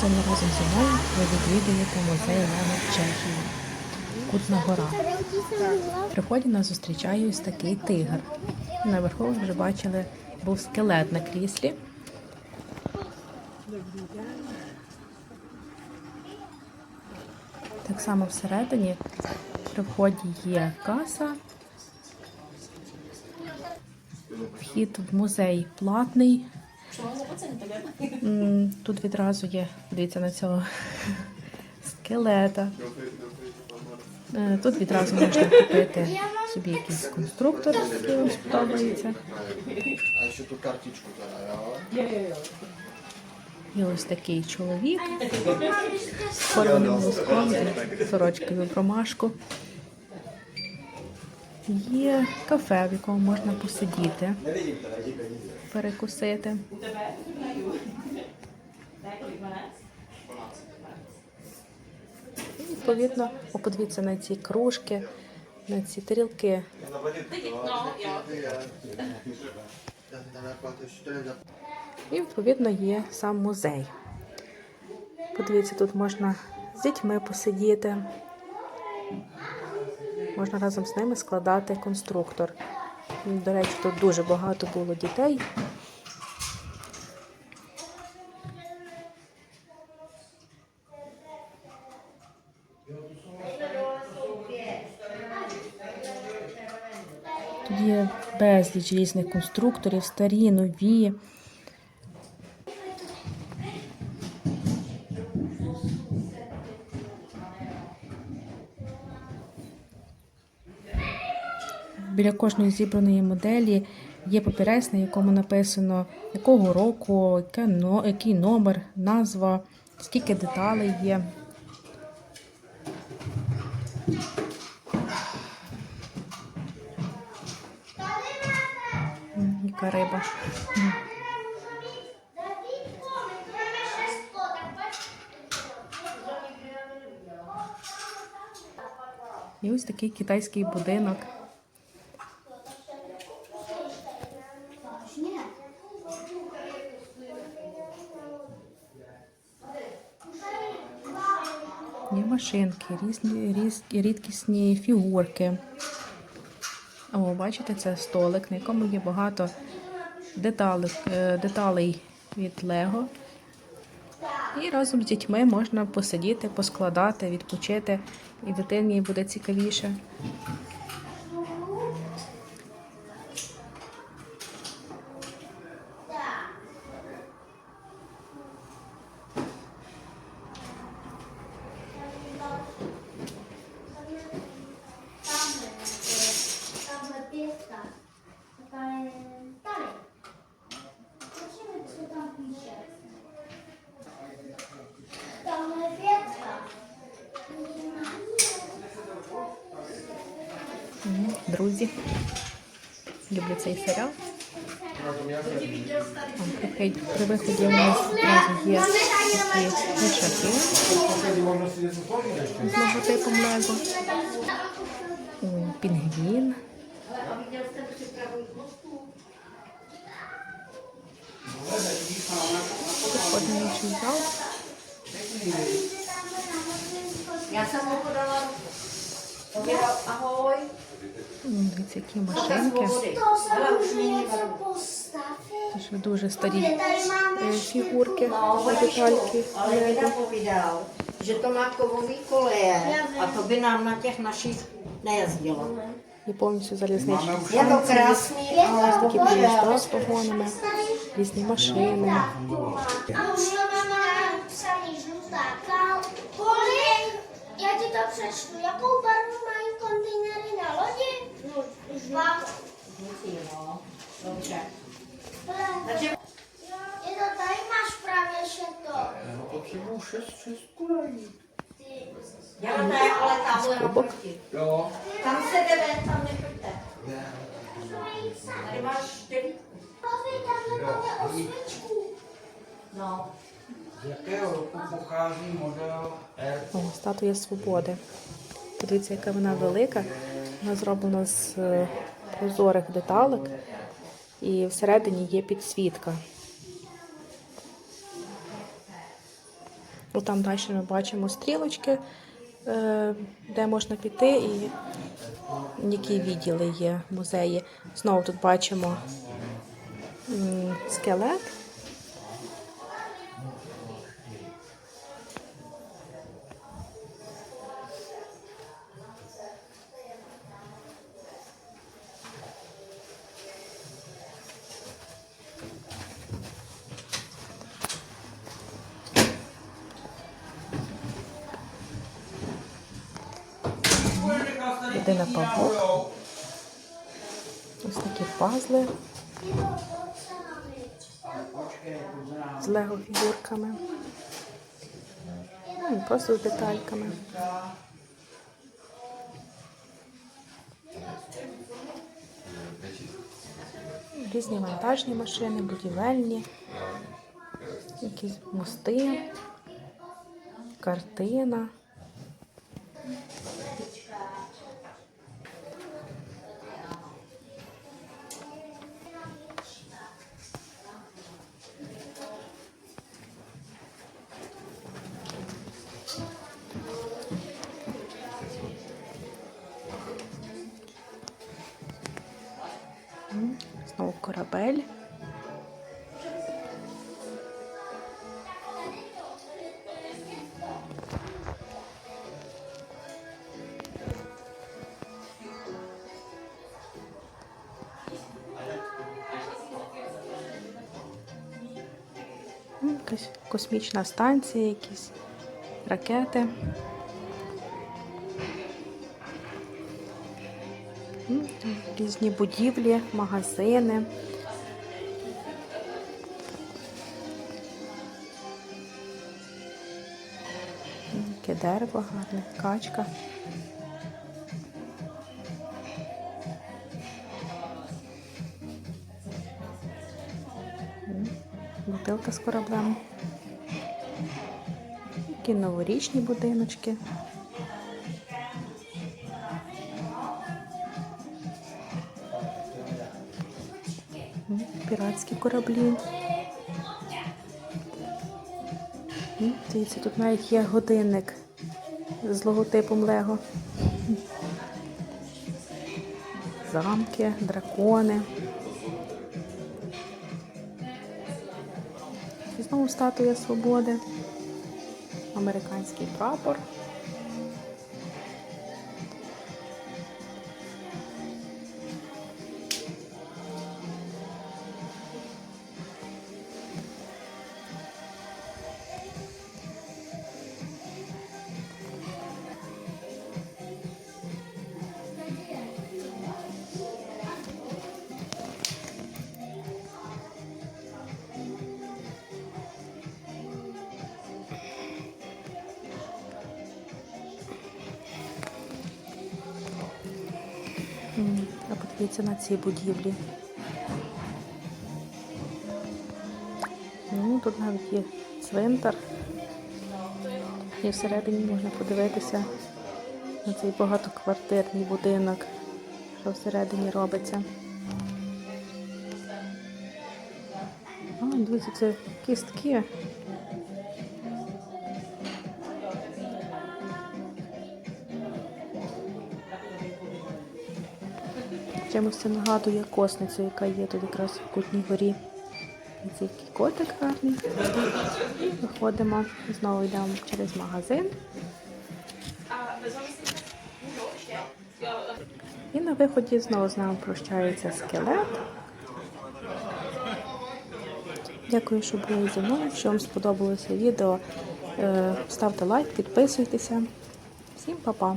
Сьогодні разом зі мною ви відвідуєте музей Лего в Чехії. Кутна гора. При нас зустрічає ось такий тигр. Наверху ви вже бачили, був скелет на кріслі. Так само всередині при вході є каса. Вхід в музей платний. Тут відразу є, дивіться на цього скелета. Е, Тут відразу можна купити собі якийсь конструктор, який вам сподобається. І ось такий чоловік з порваним носком сорочкою в ромашку. Є кафе, в якому можна посидіти, перекусити. І, відповідно, подивіться на ці кружки, на ці тарілки. І, відповідно, є сам музей. Подивіться, тут можна з дітьми посидіти. Можна разом з ними складати конструктор. До речі, тут дуже багато було дітей. Тут є безліч різних конструкторів, старі, нові. Біля кожної зібраної моделі є папірець, на якому написано, якого року, який номер, назва, скільки деталей є. Яка риба. І ось такий китайський будинок. Є машинки, різні, різні рідкісні фігурки. О, бачите, це столик, на якому є багато деталей, е, деталей від Лего. І разом з дітьми можна посидіти, поскладати, відпочити, і дитині буде цікавіше. Друзі, люблю цей серіал. При при виході у нас є такі логотипом Лего. Пінгвін. Виходимо інший зал. Mu podala pověděl ahoj. Дивіться, які машинки. Теж дуже старі Tady máme е, фігурки, детальки že to má kovový koleje a to by nám na těch našich nejezdilo. І повністю залізничні Je to krásný, ale Такі поїзда з вагонами, різні машини. A už to máme napsaný Dobře. Je to tady máš právě šeto. Já potřebuju šest šestkulají. Já ne, ale tam bude. Jo. Tam se tam neprte. Tady máš devítku. Máme osmičku. No. Z jakého roku pochází model R? No, státu je svobody. Подивіться, яка вона велика. Вона зроблена з е, прозорих деталек. І всередині є підсвітка. Бо там далі ми бачимо стрілочки, е, де можна піти, і які відділи є в музеї. Знову тут бачимо скелет. Людина павук. Ось такі пазли з лего фігурками. Ну, просто з детальками. Різні вантажні машини, будівельні, якісь мости, картина. Знову Якась космічна станція, якісь ракети. М, Різні будівлі, магазини. Дерево гарне, качка. Бутилка з кораблем. Такі новорічні будиночки. Піратські кораблі. Дивіться, тут навіть є годинник з логотипом Лего. Замки, дракони. І знову статуя свободи. Американський прапор. Подивіться на ці будівлі. Ну, тут навіть є цвинтар. І всередині можна подивитися на цей багатоквартирний будинок, що всередині робиться. А, дивіться, це кістки. Чимось це нагадує косницю, яка є тут якраз в Кутній горі. Ось який котик гарний. Виходимо, знову йдемо через магазин. І на виході знову з нами прощається скелет. Дякую, що були зі мною. Якщо вам сподобалося відео, е, ставте лайк, підписуйтеся. Всім па-па!